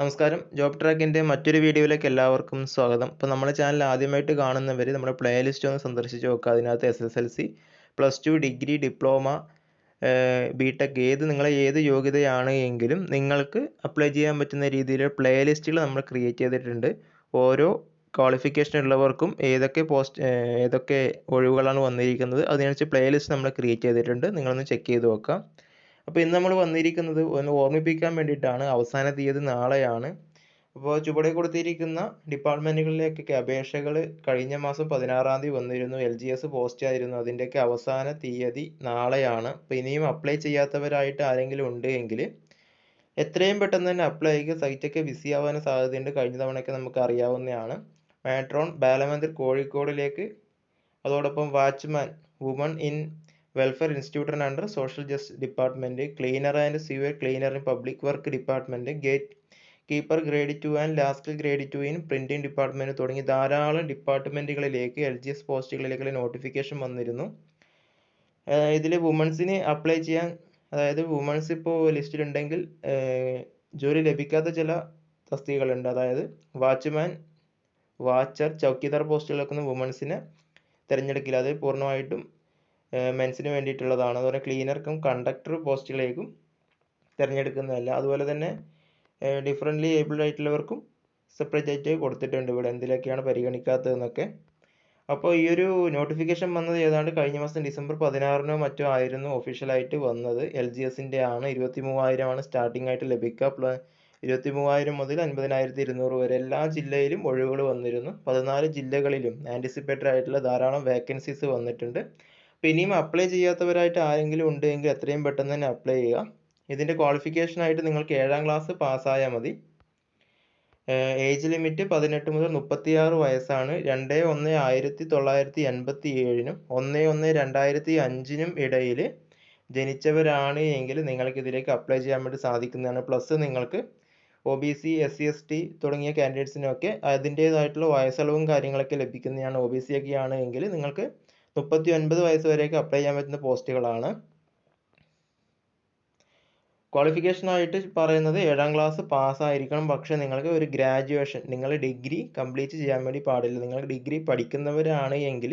നമസ്കാരം. ജോബ് ട്രാക്കിന്റെ മറ്റൊരു വീഡിയോയിലേക്ക് എല്ലാവർക്കും സ്വാഗതം. ഇപ്പോൾ നമ്മുടെ ചാനൽ ആദ്യമായിട്ട് കാണുന്നവർ നമ്മുടെ പ്ലേലിസ്റ്റ് ഒന്ന് സന്ദർശിച്ച് നോക്കുക. അതിനകത്ത് S S L C plus two degree diploma B tech ഏത് നിങ്ങളെ ഏത് യോഗ്യതയാണ് എങ്കിലും നിങ്ങൾക്ക് അപ്ലൈ ചെയ്യാൻ പറ്റുന്ന രീതിയിൽ പ്ലേലിസ്റ്റുകൾ നമ്മൾ ക്രിയേറ്റ് ചെയ്തിട്ടുണ്ട്. ഓരോ ക്വാളിഫിക്കേഷൻ ഉള്ളവർക്കും ഏതൊക്കെ പോസ്റ്റ് ഏതൊക്കെ ഒഴിവുകളാണ് വന്നിരിക്കുന്നത് അതിനനുസരിച്ച് പ്ലേലിസ്റ്റ് നമ്മൾ ക്രിയേറ്റ് ചെയ്തിട്ടുണ്ട്. നിങ്ങളൊന്ന് ചെക്ക് ചെയ്ത് നോക്കാം അപ്പോൾ ഇന്ന് നമ്മൾ വന്നിരിക്കുന്നത് ഒന്ന് ഓർമ്മിപ്പിക്കാൻ വേണ്ടിയിട്ടാണ്. അവസാന തീയതി നാളെയാണ്. അപ്പോൾ ചുവടെ കൊടുത്തിരിക്കുന്ന ഡിപ്പാർട്ട്മെന്റുകളിലേക്കൊക്കെ അപേക്ഷകൾ കഴിഞ്ഞ മാസം പതിനാറാം തീയതി വന്നിരുന്നു. എൽ ജി എസ് പോസ്റ്റ് ആയിരുന്നു. അതിന്റെയൊക്കെ അവസാന തീയതി നാളെയാണ്. അപ്പോൾ ഇനിയും അപ്ലൈ ചെയ്യാത്തവരായിട്ട് ആരെങ്കിലും ഉണ്ട് എങ്കിൽ എത്രയും പെട്ടെന്ന് തന്നെ അപ്ലൈ ചെയ്യുക. സൈറ്റൊക്കെ ബിസി ആവാൻ സാധ്യതയുണ്ട്. കഴിഞ്ഞ തവണയൊക്കെ നമുക്ക് അറിയാവുന്നതാണ്. മാട്രോൺ ബാലമന്ദിർ കോഴിക്കോടിലേക്ക്. അതോടൊപ്പം watchman woman in welfare institute under social justice department cleaner and sewer cleaner in public work department gate keeper grade two and last grade two in printing department തുടങ്ങി ധാരാളം ഡിപ്പാർട്ട്മെന്റുകളിലേക്ക് എൽ ജി എസ് പോസ്റ്റുകളിലേക്ക് notification വന്നിരുന്നു. ഇതിൽ വുമൺസിന് apply ചെയ്യാൻ അതായത് women's ഇപ്പോൾ ലിസ്റ്റിലുണ്ടെങ്കിൽ ജോലി ലഭിക്കാത്ത ചില തസ്തികകളുണ്ട്. അതായത് വാച്ച്മാൻ വാച്ചർ ചൗക്കിദാർ പോസ്റ്റുകളൊക്കെ വുമൺസിനെ തിരഞ്ഞെടുക്കില്ല. അത് പൂർണമായിട്ടും മെൻസിന് വേണ്ടിയിട്ടുള്ളതാണ്. അതുപോലെ ക്ലീനർക്കും കണ്ടക്ടർ പോസ്റ്റിലേക്കും തിരഞ്ഞെടുക്കുന്നതല്ല. അതുപോലെ തന്നെ ഡിഫറന്റ്ലി ഏബിൾഡ് ആയിട്ടുള്ളവർക്കും സെപ്പറേറ്റ് ആയിട്ട് കൊടുത്തിട്ടുണ്ട് ഇവിടെ. എന്തിലൊക്കെയാണ് പരിഗണിക്കാത്തതെന്നൊക്കെ. അപ്പോൾ ഈ ഒരു നോട്ടിഫിക്കേഷൻ വന്നത് ഏതാണ്ട് കഴിഞ്ഞ മാസം ഡിസംബർ പതിനാറിനോ മറ്റോ ആയിരുന്നു ഒഫീഷ്യലായിട്ട് വന്നത്. എൽ ജി എസിന്റെ ആണ് ഇരുപത്തി മൂവായിരമാണ് സ്റ്റാർട്ടിംഗ് ആയിട്ട് ലഭിക്കുക. പ്ല ഇരുപത്തി മൂവായിരം മുതൽ അൻപതിനായിരത്തി ഇരുന്നൂറ് വരെ എല്ലാ ജില്ലയിലും ഒഴിവുകൾ വന്നിരുന്നു. പതിനാല് ജില്ലകളിലും ആന്റിസിപ്പേറ്റഡ് ആയിട്ടുള്ള ധാരാളം വേക്കൻസീസ് വന്നിട്ടുണ്ട്. അപ്പോൾ ഇനിയും അപ്ലൈ ചെയ്യാത്തവരായിട്ട് ആരെങ്കിലും ഉണ്ട് എങ്കിൽ എത്രയും പെട്ടെന്ന് തന്നെ അപ്ലൈ ചെയ്യുക. ഇതിന്റെ ക്വാളിഫിക്കേഷനായിട്ട് നിങ്ങൾക്ക് ഏഴാം ക്ലാസ് പാസ്സായാൽ മതി. ഏജ് ലിമിറ്റ് പതിനെട്ട് മുതൽ മുപ്പത്തിയാറ് വയസ്സാണ്. രണ്ട് ഒന്ന് ആയിരത്തി തൊള്ളായിരത്തി എൺപത്തി ഏഴിനും ഒന്ന് ഒന്ന് രണ്ടായിരത്തി അഞ്ചിനും ഇടയിൽ ജനിച്ചവരാണ് എങ്കിൽ നിങ്ങൾക്ക് ഇതിലേക്ക് അപ്ലൈ ചെയ്യാൻ വേണ്ടി സാധിക്കുന്നതാണ്. പ്ലസ് നിങ്ങൾക്ക് O B C S C S T തുടങ്ങിയ കാൻഡിഡേറ്റ്സിനൊക്കെ അതിന്റേതായിട്ടുള്ള വയസ്സളവും കാര്യങ്ങളൊക്കെ ലഭിക്കുന്നതാണ്. ഒ ബി സി ഒക്കെ ആണ് എങ്കിൽ നിങ്ങൾക്ക് മുപ്പത്തി ഒൻപത് വയസ്സ് വരെയൊക്കെ അപ്ലൈ ചെയ്യാൻ പറ്റുന്ന പോസ്റ്റുകളാണ് ക്വാളിഫിക്കേഷനായിട്ട് പറയുന്നത് ഏഴാം ക്ലാസ് പാസ്സായിരിക്കണം പക്ഷേ നിങ്ങൾക്ക് ഒരു ഗ്രാജുവേഷൻ നിങ്ങൾ ഡിഗ്രി കംപ്ലീറ്റ് ചെയ്യാൻ വേണ്ടി പാടില്ല. നിങ്ങൾ ഡിഗ്രി പഠിക്കുന്നവരാണ് എങ്കിൽ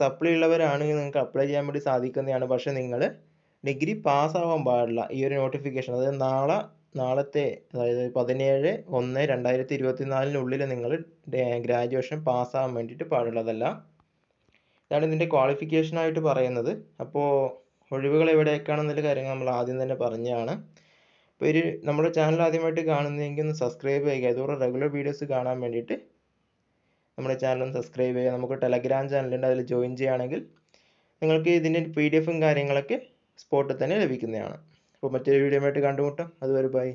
സപ്ലി ഉള്ളവരാണെങ്കിൽ നിങ്ങൾക്ക് അപ്ലൈ ചെയ്യാൻ വേണ്ടി സാധിക്കുന്നതാണ്. പക്ഷേ നിങ്ങൾ ഡിഗ്രി പാസ്സാവാൻ പാടില്ല ഈ ഒരു നോട്ടിഫിക്കേഷൻ അതായത് നാളെ നാളത്തെ അതായത് പതിനേഴ് ഒന്ന് രണ്ടായിരത്തി ഇരുപത്തി നാലിനുള്ളിൽ നിങ്ങൾ ഗ്രാജുവേഷൻ പാസ്സാവാൻ വേണ്ടിയിട്ട് പാടുള്ളതല്ല ഇതാണ് ഇതിന്റെ ക്വാളിഫിക്കേഷനായിട്ട് പറയുന്നത്. അപ്പോൾ ഒഴിവുകൾ എവിടെയൊക്കെയാണെന്നുള്ള കാര്യങ്ങൾ നമ്മൾ ആദ്യം തന്നെ പറഞ്ഞതാണ്. അപ്പോൾ ഒരു നമ്മുടെ ചാനൽ ആദ്യമായിട്ട് കാണുന്നതെങ്കിൽ ഒന്ന് സബ്സ്ക്രൈബ് ചെയ്യുക. ഇതുപോലെ റെഗുലർ വീഡിയോസ് കാണാൻ വേണ്ടിയിട്ട് നമ്മുടെ ചാനൽ ഒന്ന് സബ്സ്ക്രൈബ് ചെയ്യുക. നമുക്ക് ടെലഗ്രാം ചാനലുണ്ട് അതിൽ ജോയിൻ ചെയ്യുകയാണെങ്കിൽ നിങ്ങൾക്ക് ഇതിന്റെ പി ഡി എഫും കാര്യങ്ങളൊക്കെ സ്പോട്ടിൽ തന്നെ ലഭിക്കുന്നതാണ്. അപ്പോൾ മറ്റൊരു വീഡിയോ ആയിട്ട് കണ്ടുമുട്ടാം. അതുവരെ ബൈ